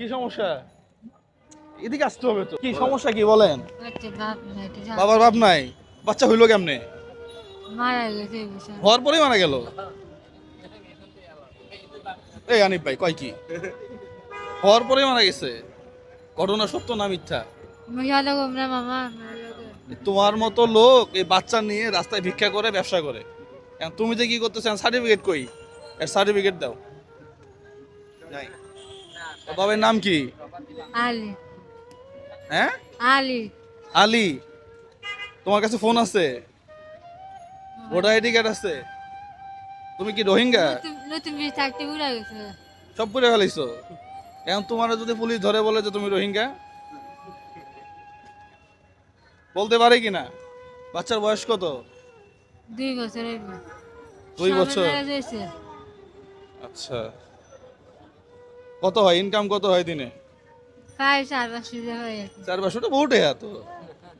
কি সমস্যা? এদিকে আসতে হবে তো। কি সমস্যা কি বলেন। বাবার বাপ নাই? বাচ্চা হইল কেমনে? মারা গেছে হওয়ার পরেই মারা গেল? এই আনিফ ভাই কয় কি? হওয়ার পরেই মারা গেছে? ঘটনা সত্য না মিথ্যা? তোমার মতো লোক এই বাচ্চা নিয়ে রাস্তায় ভিক্ষা করে ব্যবসা করে। তুমি যে কি করতেছো সার্টিফিকেট কই? এর সার্টিফিকেট দাও। নাই। বাবার নাম কি? আলি। হ্যাঁ? আলি। আলী। তোমার কাছে ফোন আছে? ভোটার আইডি কার্ড আছে? তুমি কি রোহিঙ্গা? নতুন বিয়ে থাকতে গেছে সব করে ফেলাইছো? এখন তোমার যদি পুলিশ ধরে বলে যে তুমি রোহিঙ্গা বলতে পারে কিনা বাচ্চার বয়স কত? দুই বছর দুই বছর। আচ্ছা। কত হয়? ইনকাম কত হয় দিনে? প্রায় চার পাঁচ সুযোগ চার পাঁচশোটা বহু টাকা তো।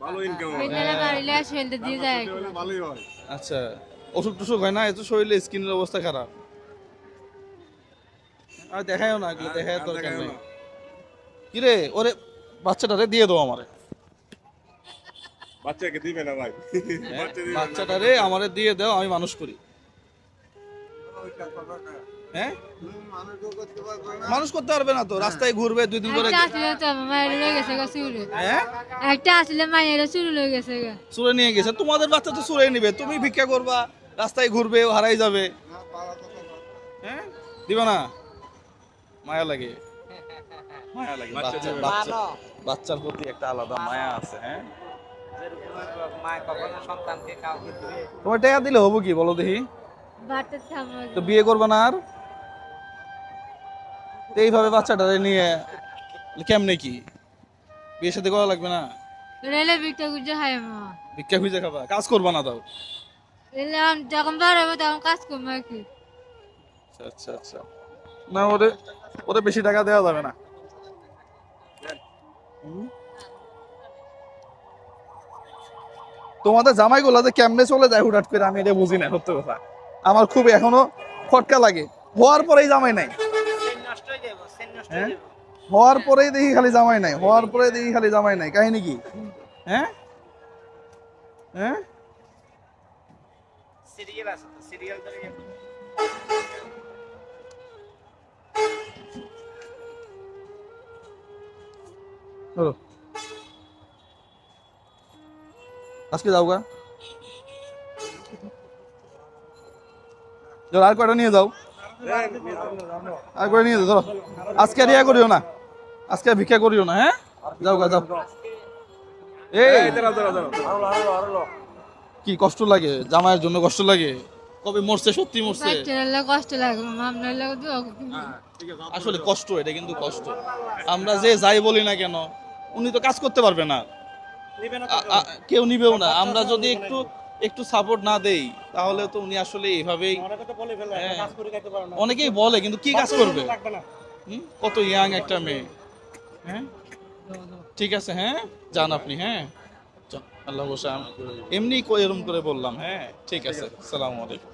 ভালো ইনকাম বিদ্যালয় বাড়িলে শরীরটা দিয়ে যায়। ভালোই হয়। আচ্ছা অসুখ টসুখ হয় না? এত শরীরে স্কিনের অবস্থা খারাপ। আর দেখায়ও না এগুলো দেখায় দরকার নেই। কিরে ওরে বাচ্চাটারে দিয়ে দাও আমারে। বাচ্চাকে দিবে না ভাই। হ্যাঁ, বাচ্চাটারে আমারে দিয়ে দাও আমি মানুষ করি। হ্যাঁ? মানুষ করতে পারবে না তো রাস্তায় ঘুরবে দুই দিন করে একটা আসলে মায়ের চুরে হ্যাঁ? একটা আসলে মায়ের চুরি লয়ে গেছে চুরে নিয়ে গেছে তোমাদের বাচ্চা তো চুরে নিবে তুমি ভিক্ষা করবা রাস্তায় ঘুরবে হারাই যাবে। হ্যাঁ? দিবে না? মায়া লাগে। মায়া লাগে বাচ্চা বাচ্চা বাচ্চার প্রতি একটা আলাদা মায়া আছে হ্যাঁ? মা কখনো সন্তানকে কাউকে দিবে তোমার টাকা দিলে হব কি বলো দেখি? তো বিয়ে করবে না আর? তো এইভাবে বাচ্চাটারে নিয়ে কেমনে কি? বিয়ে সাথে করা লাগবে না? রেলে বিকটা গুজে মা। ভিক্ষা খুঁজে খাবা? কাজ করবা না তাও? রেলে আমি যখন বাড়াবো তখন কাজ করব আর কি। আচ্ছা আচ্ছা আচ্ছা। না ওরে ওরে বেশি টাকা দেওয়া যাবে না? তোমাদের জামাই গুলা যে কেমনে চলে যায় হুটহাট করে আমি এটা বুঝি না সত্য কথা। আমার খুব এখনও ফটকা লাগে। হওয়ার পরেই জামাই নাই। হয়ে? হওয়ার পরেই দেখি খালি জামাই নাই। হওয়ার পরে দেখি খালি জামাই নাই। কাহিনী কি? হ্যাঁ? হ্যাঁ? তো সিরিয়াল ধরে আর কয়টা নিয়ে যাও? আর কয়টা নিয়ে যাও? চলো। আজকে আর ইয়া করিও না। আজকে আর ভিক্ষা করিও না হ্যাঁ? যাও গা যাও। এই। কি কষ্ট লাগে? জামাইয়ের জন্য কষ্ট লাগে? কবে মরছে সত্যি মরছে? কষ্ট লাগে আসলে কষ্ট এটা কিন্তু কষ্ট। আমরা যে যাই বলি না কেন উনি তো কাজ করতে পারবে না। কেউ নিবেও না। আমরা যদি একটু একটু সাপোর্ট না দেই তাহলে তো উনি আসলে এইভাবেই হ্যাঁ। অনেকেই বলে কিন্তু কি কাজ করবে? কত ইয়াং একটা মেয়ে। হ্যাঁ? ঠিক আছে হ্যাঁ? যান আপনি হ্যাঁ? আল্লাহ বসে এমনি এরম করে বললাম হ্যাঁ? ঠিক আছে সালাম আলাইকুম।